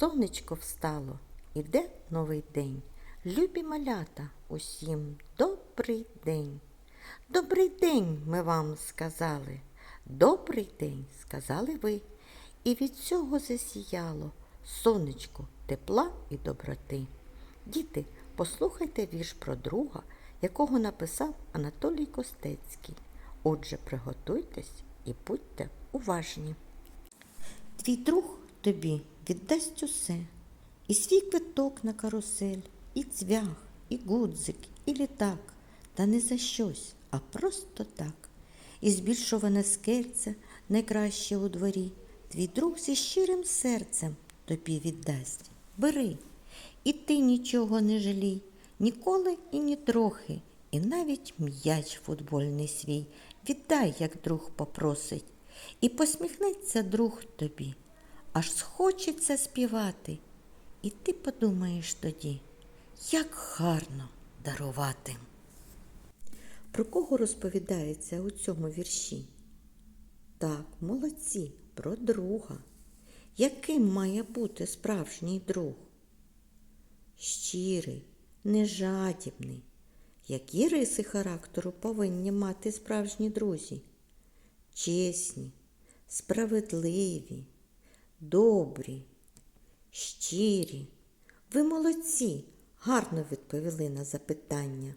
Сонечко встало, іде новий день. Любі малята, усім добрий день. Добрий день ми вам сказали. Добрий день сказали ви. І від цього засіяло сонечко тепла і доброти. Діти, послухайте вірш про друга, якого написав Анатолій Костецький. Отже, приготуйтесь і будьте уважні. Твій друг тобі віддасть усе, і свій квиток на карусель, і цвях, і гудзик, і літак, та не за щось, а просто так. І збільшуване скельце найкраще у дворі, твій друг зі щирим серцем тобі віддасть. Бери, і ти нічого не жалій, ніколи і ні трохи, і навіть м'яч футбольний свій. Віддай, як друг попросить, і посміхнеться друг тобі, аж схочеться співати. І ти подумаєш тоді, як гарно дарувати. Про кого розповідається у цьому вірші? Так, молодці, про друга. Яким має бути справжній друг? Щирий, нежадібний. Які риси характеру повинні мати справжні друзі? Чесні, справедливі, добрі, щирі. Ви молодці, гарно відповіли на запитання.